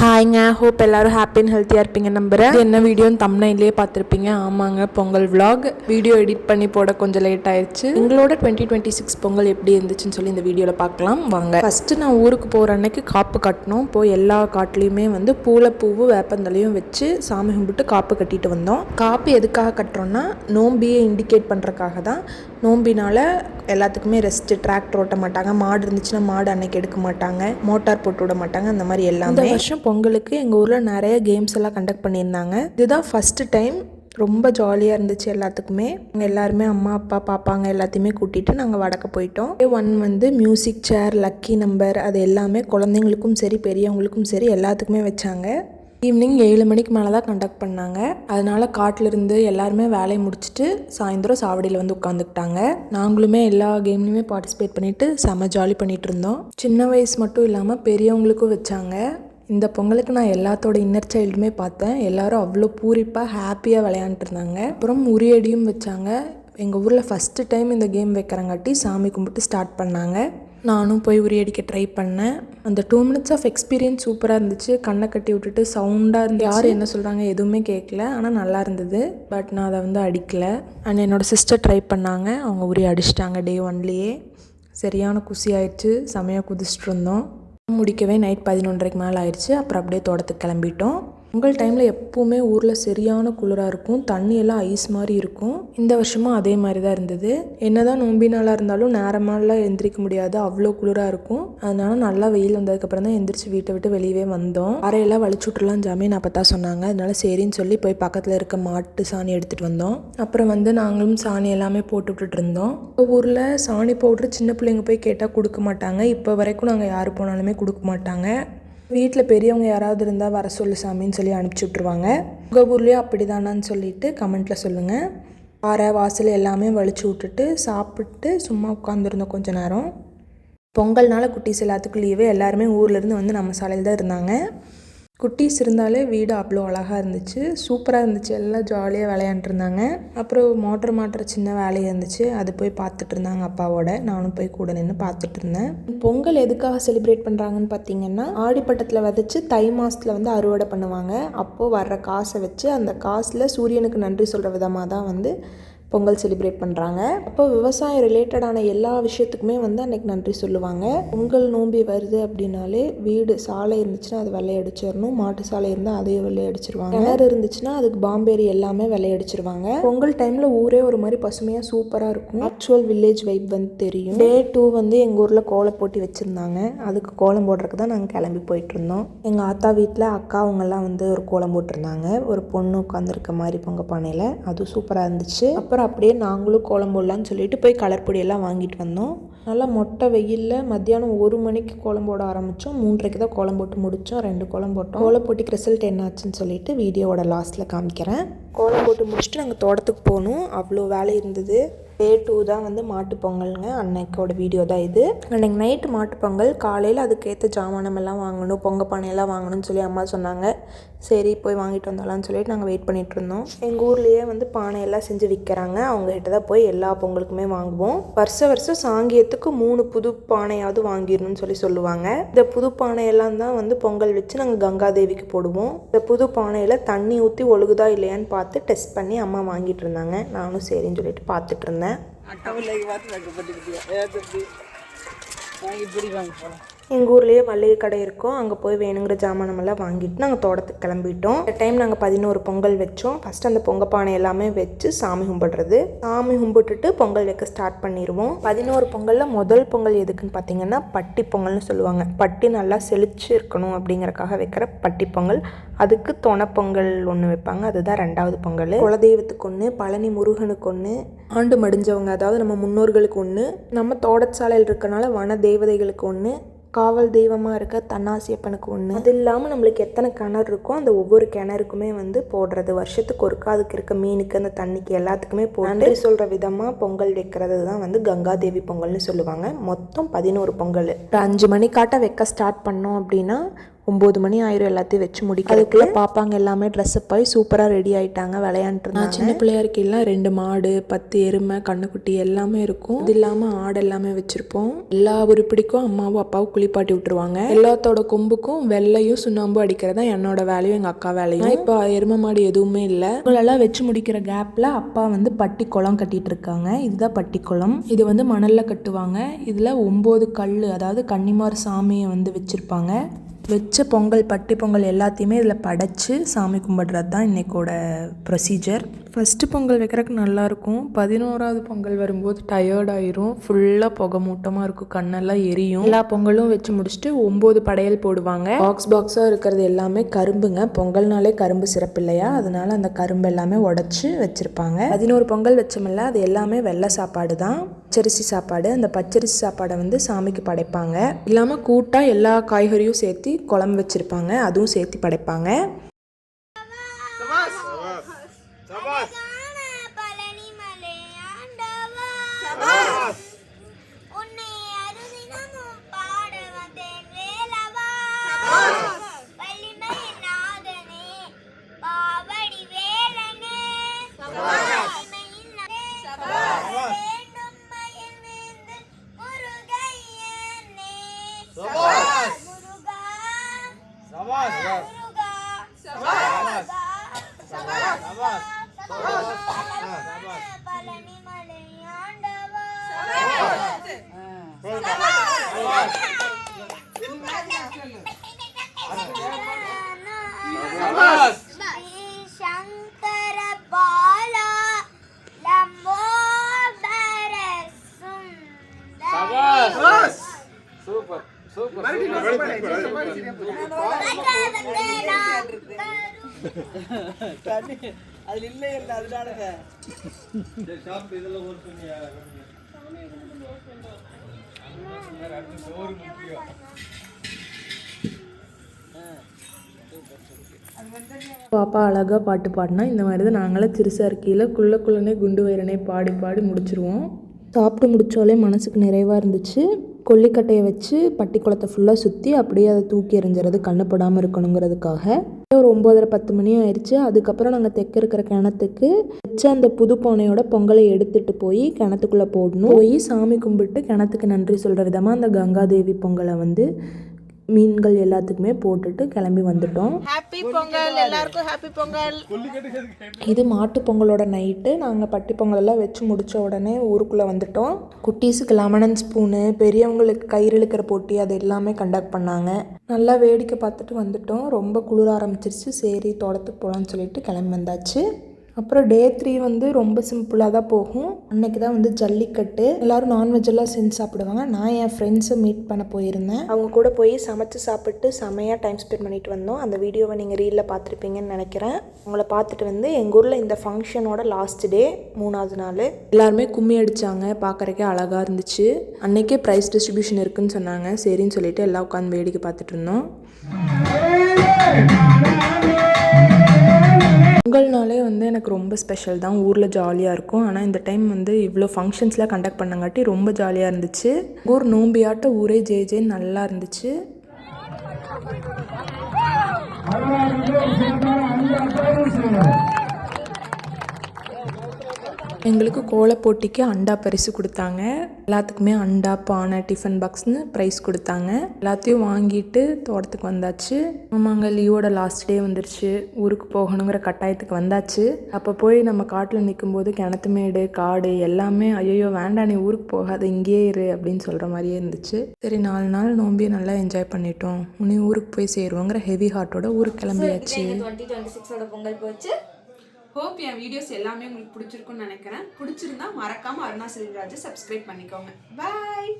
ஹாய்ங்க hope எல்லாரும் happy and ஹெல்த்தியாக இருப்பீங்க நம்புகிறேன் இது என்ன வீடியோன்னு தம்னையிலே பார்த்துருப்பீங்க. ஆமாங்க பொங்கல் விலாக் வீடியோ எடிட் பண்ணி போட கொஞ்சம் லேட் ஆயிடுச்சு எங்களோட டுவெண்ட்டி டுவெண்ட்டி சிக்ஸ் பொங்கல் எப்படி இருந்துச்சுன்னு சொல்லி இந்த வீடியோவில் பார்க்கலாம். வாங்க. ஃபஸ்ட்டு நான் ஊருக்கு போகிற அன்னைக்கு காப்பு கட்டணும். போய் எல்லா காட்டுலேயுமே வந்து பூளைப்பூவு வேப்பந்தலையும் வச்சு சாமி கும்பிட்டு காப்பு கட்டிட்டு வந்தோம். காப்பு எதுக்காக கட்டுறோன்னா நோம்பியை இண்டிகேட் பண்ணுறக்காக தான். நோம்பினால எல்லாத்துக்குமே ரெஸ்ட் டிராக்டர் ஓட்ட மாட்டாங்க. மாடு இருந்துச்சுன்னா மாடு அன்னைக்கு எடுக்க மாட்டாங்க. மோட்டார் போட்டு விட மாட்டாங்க. அந்த மாதிரி எல்லாமே. வருஷம் பொங்கலுக்கு எங்கள் ஊரில் நிறைய கேம்ஸ் எல்லாம் கண்டக்ட் பண்ணியிருந்தாங்க. இதுதான் ஃபஸ்ட்டு டைம் ரொம்ப ஜாலியாக இருந்துச்சு எல்லாத்துக்குமே. நாங்க எல்லாருமே அம்மா அப்பா பாப்பாங்க எல்லாத்தையுமே கூட்டிகிட்டு நாங்கள் வடக்க போயிட்டோம். ஒன் வந்து மியூசிக் சேர் லக்கி நம்பர் அது எல்லாமே குழந்தைங்களுக்கும் சரி பெரியவங்களுக்கும் சரி எல்லாத்துக்குமே வச்சாங்க. ஈவினிங் ஏழு மணிக்கு மேலே தான் கண்டக்ட் பண்ணாங்க. அதனால் காட்டிலிருந்து எல்லாருமே வேலையை முடிச்சுட்டு சாயந்தரம் சாவடியில் வந்து உட்காந்துக்கிட்டாங்க. நாங்களுமே எல்லா கேம்லையுமே பார்ட்டிசிபேட் பண்ணிட்டு செம ஜாலி பண்ணிகிட்டு இருந்தோம். சின்ன வயசு மட்டும் இல்லாமல் பெரியவங்களுக்கும் வச்சாங்க. இந்த பொங்கலுக்கு நான் எல்லாத்தோட இன்னர் சைல்டுமே பார்த்தேன். எல்லாரும் அவ்வளோ பூரிப்பாக ஹாப்பியாக விளையாண்டுருந்தாங்க. இருந்தாங்க அப்புறம் உரியடியும் வச்சாங்க. எங்கள் ஊரில் ஃபஸ்ட்டு டைம் இந்த கேம் வைக்கிறங்காட்டி சாமி கும்பிட்டு ஸ்டார்ட் பண்ணாங்க. நானும் போய் உரியடிக்க ட்ரை பண்ணேன். அந்த டூ மினிட்ஸ் ஆஃப் எக்ஸ்பீரியன்ஸ் சூப்பராக இருந்துச்சு. கண்ணை கட்டி விட்டுட்டு சவுண்டாக இருந்து யார் என்ன சொல்கிறாங்க எதுவுமே கேட்கல ஆனால் நல்லா இருந்தது. பட் நான் அதை வந்து அடிக்கலை. அண்ட் என்னோடய சிஸ்டர் ட்ரை பண்ணாங்க. அவங்க உரி அடிச்சிட்டாங்க டே ஒன்லேயே சரியான குசி ஆயிடுச்சு. செமையாக குதிச்சிட்டு இருந்தோம். முடிக்கவே நைட் பதினொன்றரைக்கு மேலே ஆயிடுச்சு. அப்புறம் அப்படியே தோட்டத்துக்கு கிளம்பிட்டோம். பொங்கல் டைமில் எப்போவுமே ஊரில் சரியான குளிராக இருக்கும் தண்ணி எல்லாம் ஐஸ் மாதிரி இருக்கும். இந்த வருஷமும் அதே மாதிரி தான் இருந்தது. என்னதான் நோம்பி நாளாக இருந்தாலும் நேரமாலாம் எந்திரிக்க முடியாது அவ்வளோ குளிராக இருக்கும். அதனால நல்லா வெயில் வந்ததுக்கப்புறம் தான் எந்திரிச்சு வீட்டை விட்டு வெளியவே வந்தோம். அறையெல்லாம் வலிச்சு விட்டுலாம் ஜாமீன் அப்போ தான் சொன்னாங்க. அதனால சரின்னு சொல்லி போய் பக்கத்தில் இருக்க மாட்டு சாணி எடுத்துகிட்டு வந்தோம். அப்புறம் வந்து நாங்களும் சாணி எல்லாமே போட்டு விட்டுட்டு இருந்தோம். ஊரில் சாணி பவுட்ரு சின்ன பிள்ளைங்க போய் கேட்டால் கொடுக்க மாட்டாங்க. இப்போ வரைக்கும் நாங்கள் யார் போனாலுமே கொடுக்க மாட்டாங்க. வீட்டில் பெரியவங்க யாராவது இருந்தால் வர சொல்லு சாமின்னு சொல்லி அனுப்பிச்சி விட்ருவாங்க உங்கள் ஊர்லேயும் அப்படி தானான்னு சொல்லிட்டு கமெண்ட்டில் சொல்லுங்கள் பாறை வாசல் எல்லாமே வலிச்சு விட்டுட்டு சாப்பிட்டு சும்மா உட்காந்துருந்தோம் கொஞ்ச நேரம். பொங்கல்னால குட்டீஸ் எல்லாத்துக்கும் லீவு எல்லாருமே ஊர்லேருந்து வந்து நம்ம சாலையில் தான் இருந்தாங்க. குட்டீஸ் இருந்தாலே வீடு அவ்வளோ அழகாக இருந்துச்சு. சூப்பராக இருந்துச்சு. எல்லாம் ஜாலியாக விளையாண்டுருந்தாங்க. அப்புறம் மோட்டர் மாட்டுற சின்ன வேலையாக இருந்துச்சு. அது போய் பார்த்துட்டு இருந்தாங்க அப்பாவோட. நானும் போய் கூட நின்று பார்த்துட்டு இருந்தேன். பொங்கல் எதுக்காக செலிப்ரேட் பண்ணுறாங்கன்னு பார்த்தீங்கன்னா ஆடிப்பட்டத்தில் விதைச்சு தை மாதத்தில் வந்து அறுவடை பண்ணுவாங்க. அப்போது வர்ற காசை வச்சு அந்த காசில் சூரியனுக்கு நன்றி சொல்கிற விதமாக தான் வந்து பொங்கல் செலிப்ரேட் பண்ணுறாங்க அப்போ விவசாயம் ரிலேட்டடான எல்லா விஷயத்துக்குமே வந்து அன்னைக்கு நன்றி சொல்லுவாங்க. பொங்கல் நோம்பி வருது அப்படின்னாலே வீடு சாலை இருந்துச்சுன்னா அது வெள்ளையடிச்சிடணும் மாட்டு சாலை இருந்தால் அதையும் வெள்ளையடிச்சிருவாங்க கிணறு இருந்துச்சுன்னா அதுக்கு பாம்பேரி எல்லாமே வெள்ளையடிச்சிருவாங்க பொங்கல் டைமில் ஊரே ஒரு மாதிரி பசுமையாக சூப்பராக இருக்கும். ஆக்சுவல் வில்லேஜ் வைப் வந்து தெரியும். டே டூ வந்து எங்கள் ஊரில் கோலம் போட்டி வச்சுருந்தாங்க. அதுக்கு கோலம் போடுறதுக்கு தான் நாங்கள் கிளம்பி போயிட்டு இருந்தோம். எங்கள் ஆத்தா வீட்டில் அக்கா அவங்கெல்லாம் வந்து ஒரு கோலம் போட்டிருந்தாங்க. ஒரு பொண்ணு உட்காந்துருக்க மாதிரி பொங்க பானையில். அதுவும் சூப்பராக இருந்துச்சு. அப்புறம் அப்படியே நாங்களும் கோலம் போடலான்னு சொல்லிட்டு போய் கலர் பொடியெல்லாம் வாங்கிட்டு வந்தோம். நல்லா மொட்டை வெயிலில் மத்தியானம் ஒரு மணிக்கு கோலம் போட ஆரம்பித்தோம் மூன்றரைக்கு தான் கோலம் போட்டு முடித்தோம் ரெண்டு கோலம் போட்டோம் கோலம் போட்டிக்கு ரிசல்ட் என்னாச்சுன்னு சொல்லிட்டு வீடியோவோட லாஸ்ட்டில் காமிக்கிறேன். கோலம் போட்டு முடிச்சுட்டு நாங்கள் தோட்டத்துக்கு போகணும். அவ்வளோ வேலை இருந்தது. டே டூ தான் வந்து மாட்டுப்பொங்கலுங்க அன்னைக்கோட வீடியோ தான் இது. அன்னைக்கு நைட்டு மாட்டுப்பொங்கல் காலையில் அதுக்கேற்ற ஜாமானம் எல்லாம் வாங்கணும். பொங்க பானையெல்லாம் வாங்கணும்னு சொல்லி அம்மா சொன்னாங்க. சரி போய் வாங்கிட்டு வந்தாலாம்னு சொல்லிட்டு நாங்கள் வெயிட் பண்ணிட்டு இருந்தோம். எங்கள் ஊர்லேயே வந்து பானையெல்லாம் செஞ்சு விற்கிறாங்க அவங்ககிட்ட தான் போய் எல்லா பொங்கலுக்குமே வாங்குவோம். வருஷ வருஷம் சாங்கியத்துக்கு மூணு புது பானையாவது வாங்கிடணும்னு சொல்லி சொல்லுவாங்க. இந்த புது பானையெல்லாம் தான் வந்து பொங்கல் வச்சு நாங்கள் கங்காதேவிக்கு போடுவோம். இந்த புது பானையில் தண்ணி ஊற்றி ஒழுகுதா இல்லையான்னு பார்த்து பார்த்து டெஸ்ட் பண்ணி அம்மா வாங்கிட்டு இருந்தாங்க. நானும் சரின்னு சொல்லிட்டு பார்த்துட்டு இருந்தேன். வாங்கி இப்படி வாங்கி போகலாம் எங்கள் ஊர்லேயே மளிகை கடை இருக்கும். அங்கே போய் வேணுங்கிற ஜாமானமெல்லாம் வாங்கிட்டு நாங்கள் தோட்டத்துக்கு கிளம்பிட்டோம். இந்த டைம் நாங்கள் பதினோரு பொங்கல் வச்சோம். ஃபஸ்ட் அந்த பொங்க பானை எல்லாமே வச்சு சாமி கும்பிடுறது. சாமி கும்பிட்டுட்டு பொங்கல் வைக்க ஸ்டார்ட் பண்ணிடுவோம். பதினோரு பொங்கலில் முதல் பொங்கல் எதுக்குன்னு பார்த்தீங்கன்னா பட்டி பொங்கல்னு சொல்லுவாங்க. பட்டி நல்லா செழிச்சு இருக்கணும் அப்படிங்கறக்காக வைக்கிற பட்டி பொங்கல். அதுக்கு தொண பொங்கல் ஒன்று வைப்பாங்க. அதுதான் ரெண்டாவது பொங்கல். குலதெய்வத்துக்கு ஒன்று பழனி முருகனுக்கு ஒன்று ஆண்டு மடிஞ்சவங்க அதாவது நம்ம முன்னோர்களுக்கு ஒன்று நம்ம தோட்டச்சாலையில் இருக்கனால வன தேவதைகளுக்கு ஒன்று காவல் தெய்வமாக இருக்க தன்னாசியப்பனுக்கு ஒன்று அது இல்லாமல் நம்மளுக்கு எத்தனை கிணறு இருக்கோ அந்த ஒவ்வொரு கிணறுக்குமே வந்து போடுறது. வருஷத்துக்கு ஒருக்கா அதுக்கு இருக்க மீனுக்கு அந்த தண்ணிக்கு எல்லாத்துக்குமே போட்டு நன்றி சொல்கிற விதமாக பொங்கல் வைக்கிறது தான் வந்து கங்காதேவி பொங்கல்னு சொல்லுவாங்க. மொத்தம் பதினோரு பொங்கல். ஒரு அஞ்சு மணிக்காட்ட வைக்க ஸ்டார்ட் பண்ணோம் அப்படின்னா ஒம்பது மணி ஆயிரும் எல்லாத்தையும் வச்சு முடிக்க அதுக்குள்ள பாப்பாங்க எல்லாமே ட்ரெஸ்அப் ஆகி சூப்பராக ரெடி ஆயிட்டாங்க விளையாண்டுட்டு நான் சின்ன பிள்ளையா இருக்கையில ரெண்டு மாடு பத்து எருமை கண்ணுக்குட்டி எல்லாமே இருக்கும். இது இல்லாமல் ஆடு எல்லாமே வச்சிருப்போம். எல்லா உருப்படிக்கும் அம்மாவும் அப்பாவும் குளிப்பாட்டி விட்டுருவாங்க. எல்லாத்தோட கொம்புக்கும் வெள்ளையும் சுண்ணாம்பும் அடிக்கிறது தான் என்னோட வேலையும் எங்கள் அக்கா வேலையும். இப்போ எருமை மாடு எதுவுமே இல்லை. இவங்களெல்லாம் வச்சு முடிக்கிற கேப்பில் அப்பா வந்து பட்டி குளம் கட்டிட்டு இருக்காங்க இதுதான் பட்டி குளம் இது வந்து மணலில் கட்டுவாங்க. இதில் ஒம்பது கல் அதாவது கன்னிமார் சாமியை வந்து வச்சுருப்பாங்க. வச்ச பொங்கல் பட்டி பொங்கல் எல்லாத்தையுமே இதில் படைச்சி சாமி கும்பிடுறது தான் இன்றைக்கோட ப்ரொசீஜர் ஃபஸ்ட்டு பொங்கல் வைக்கிறதுக்கு நல்லாயிருக்கும். பதினோராவது பொங்கல் வரும்போது டயர்ட் ஆயிரும். ஃபுல்லாக புகை மூட்டமாக இருக்கும். கண்ணெல்லாம் எரியும். எல்லா பொங்கலும் வச்சு முடிச்சுட்டு ஒம்பது படையல் போடுவாங்க. பாக்ஸ் பாக்ஸாக இருக்கிறது எல்லாமே கரும்புங்க. பொங்கல்னாலே கரும்பு சிறப்பு இல்லையா? அதனால அந்த கரும்பு எல்லாமே உடச்சி வச்சுருப்பாங்க. பதினோரு பொங்கல் வச்சோம்ல அது எல்லாமே வெள்ளை சாப்பாடு தான் பச்சரிசி சாப்பாடு. அந்த பச்சரிசி சாப்பாடை வந்து சாமிக்கு படைப்பாங்க. இல்லாமல் கூட்டாக எல்லா காய்கறியும் சேர்த்து குழம்பு வச்சுருப்பாங்க அதுவும் சேர்த்து படைப்பாங்க. ஸ்ரீ சங்கர பாலா லம்போதர சுந்தர சூப்பர் சூப்பர் தண்ணி பாப்பா அழகாக பாட்டு பாடினா இந்த மாதிரி தான் நாங்களாம் சிறுசாக குள்ள குள்ளனே குண்டு வயிறனே பாடி பாடி முடிச்சிருவோம். சாப்பிட்டு முடிச்சாலே மனசுக்கு நிறைவாக இருந்துச்சு. கொல்லிக்கட்டையை வச்சு பட்டி குளத்தை ஃபுல்லாக சுற்றி அப்படியே அதை தூக்கி எறிஞ்சிறது கண்ணுப்படாமல் இருக்கணுங்கிறதுக்காக. ஒரு ஒம்போதரை பத்து மணி ஆயிடுச்சு. அதுக்கப்புறம் நாங்கள் தைக்க இருக்கிற கிணத்துக்கு வச்ச அந்த புது பானையோட பொங்கலை எடுத்துட்டு போய் கிணத்துக்குள்ளே போடணும். போய் சாமி கும்பிட்டு கிணத்துக்கு நன்றி சொல்கிற விதமாக அந்த கங்காதேவி பொங்கலை வந்து மீன்கள் எல்லாத்துக்குமே போட்டுட்டு கிளம்பி வந்துட்டோம். ஹாப்பி பொங்கல் எல்லாருக்கும் ஹாப்பி பொங்கல். இது மாட்டு பொங்கலோட நைட்டு நாங்கள் பட்டி பொங்கல் எல்லாம் வச்சு முடிச்ச உடனே ஊருக்குள்ளே வந்துட்டோம். குட்டீஸுக்கு லெமன் அண்ட் ஸ்பூனு பெரியவங்களுக்கு கயிறு இழுக்கிற போட்டி அது எல்லாமே கண்டக்ட் பண்ணாங்க. நல்லா வேடிக்கை பார்த்துட்டு வந்துட்டோம். ரொம்ப குளிர ஆரம்பிச்சிருச்சு. சரி தோட்டத்துக்கு போகலான்னு சொல்லிட்டு கிளம்பி வந்தாச்சு. அப்புறம் டே த்ரீ வந்து ரொம்ப சிம்பிளாக தான் போகும். அன்னைக்கு தான் வந்து ஜல்லிக்கட்டு. எல்லாரும் நான்வெஜ் எல்லாம் செஞ்சு சாப்பிடுவாங்க. நான் என் ஃப்ரெண்ட்ஸை மீட் பண்ண போயிருந்தேன். அவங்க கூட போய் சமைச்சு சாப்பிட்டு செமையாக டைம் ஸ்பெண்ட் பண்ணிட்டு வந்தோம். அந்த வீடியோவை நீங்கள் ரீலில் பார்த்துருப்பீங்கன்னு நினைக்கிறேன். உங்களை பார்த்துட்டு வந்து எங்கள் ஊரில் இந்த ஃபங்க்ஷனோட லாஸ்ட் டே மூணாவது நாள். எல்லாருமே கும்மி அடித்தாங்க பார்க்குறக்கே அழகாக இருந்துச்சு. அன்னைக்கே ப்ரைஸ் டிஸ்ட்ரிபியூஷன் இருக்குன்னு சொன்னாங்க. சரின்னு சொல்லிட்டு எல்லாம் உட்காந்து வேடிக்கை பார்த்துட்டு இருந்தோம். பொங்கல்னாலே வந்து எனக்கு ரொம்ப ஸ்பெஷல் தான். ஊரில் ஜாலியாக இருக்கும். ஆனால் இந்த டைம் வந்து இவ்வளோ ஃபங்க்ஷன்ஸ்லாம் கண்டக்ட் பண்ணங்காட்டி ரொம்ப ஜாலியாக இருந்துச்சு. ஊர் நோம்பியாட்ட ஊரே ஜே ஜே நல்லா இருந்துச்சு. எங்களுக்கு கோல போட்டிக்கு அண்டா பரிசு கொடுத்தாங்க. எல்லாத்துக்குமே அண்டா பானை டிஃபன் பாக்ஸ்னு ப்ரைஸ் கொடுத்தாங்க. எல்லாத்தையும் வாங்கிட்டு தோட்டத்துக்கு வந்தாச்சு. ஆமாங்க லீவோட லாஸ்ட் டே வந்துருச்சு. ஊருக்கு போகணுங்கிற கட்டாயத்துக்கு வந்தாச்சு. அப்போ போய் நம்ம காட்டில் நிற்கும்போது கிணத்து மேடு காடு எல்லாமே ஐயோ வேண்டாம் நீ ஊருக்கு போகாத இங்கேயே இரு அப்படின்னு சொல்கிற மாதிரியே இருந்துச்சு. சரி நாலு நாள் நோம்பியை நல்லா என்ஜாய் பண்ணிட்டோம். உனி ஊருக்கு போய் சேருவோங்கிற ஹெவி ஹார்ட்டோட ஊருக்கு கிளம்பியாச்சு. சிக்ஸோட பொங்கல் போச்சு? ஹோப் என் வீடியோஸ் எல்லாமே உங்களுக்கு பிடிச்சிருக்கும்னு நினைக்கிறேன். பிடிச்சிருந்தா மறக்காமல் அருணா செல்வராஜை சப்ஸ்கிரைப் பண்ணிக்கோங்க. பாய்